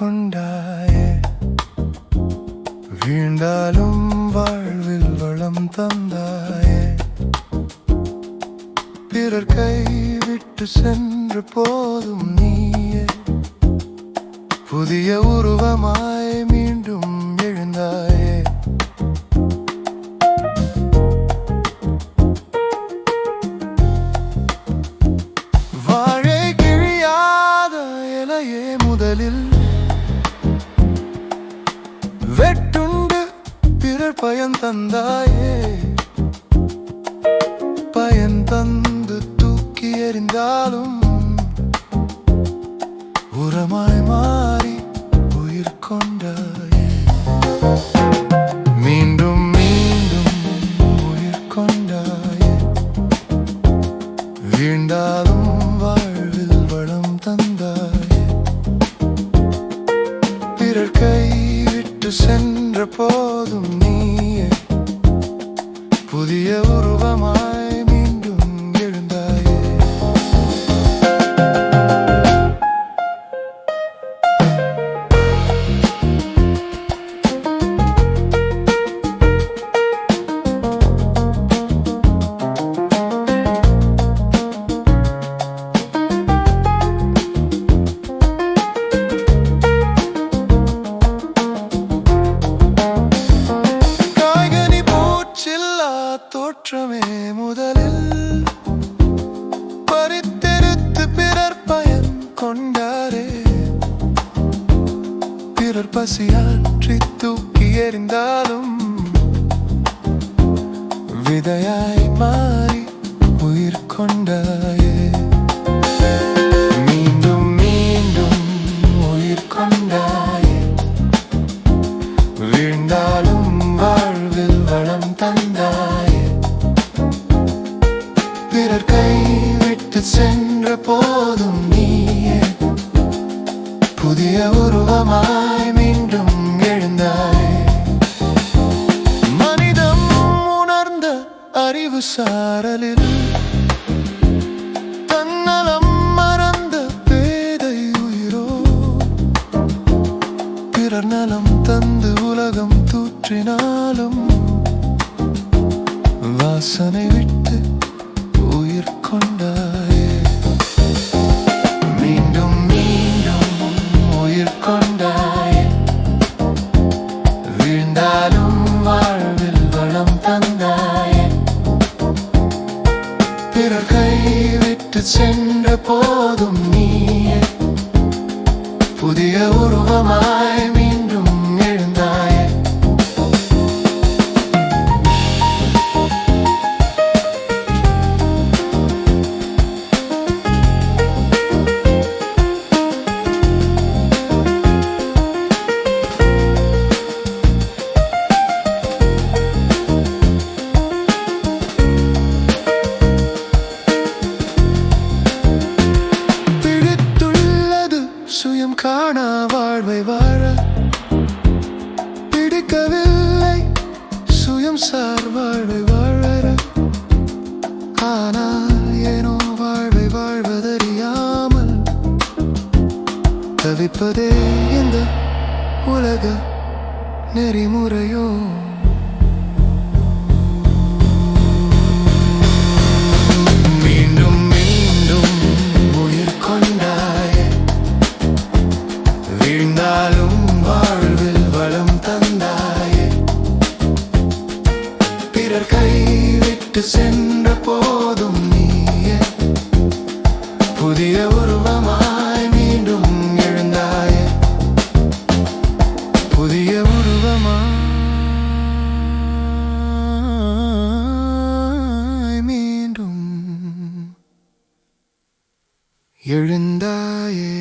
கொண்டாயே. வீண்டாலும் வாழ்வில் வளம் தந்தாயே. பிறர் கைவிட்டு சென்று போதும் நீயே. புதிய உருவமாய் மீண்டும் எழுந்தாயே. வாழை கிழியாத இலையே முதலில் பயன் தந்தாயே. பயன் தந்து தூக்கி எறிந்தாலும் உரமாய் மாறி உயிர் கொண்டாயே. மீண்டும் மீண்டும் உயிர் கொண்டாயே. வீண்டாலும் வாழ்வில் வளம் தந்தாயே. பிறர் கைவிட்டு சென்ற போதும் நீ புதிய உருவமாய் கொண்டாரே. பிறர் பசியாற்றி தூக்கி எறிந்தாலும் விதையாய் மாறி உயிர் கொண்டாயே. சென்ற போதும் நீயே. புதிய உருவமாய் மீண்டும் எழுந்தாய். மனிதம் உணர்ந்த அறிவு சாரலில் தன்னலம் மறந்த பேதை உயிரோ. பிறர் நலம் தந்து உலகம் தூற்றினாலும் வாசனை விட்டு சென்ற போதும் நீ புதிய உருவமாய் உலக நெறிமுறையோ? மீண்டும் மீண்டும் உயிர் கொண்டாயே. வீழ்ந்தாலும் வாழ்வில் வளம் தந்தாயே. பிறர் கைவிட்டு சென்ற போ எழுந்தாயே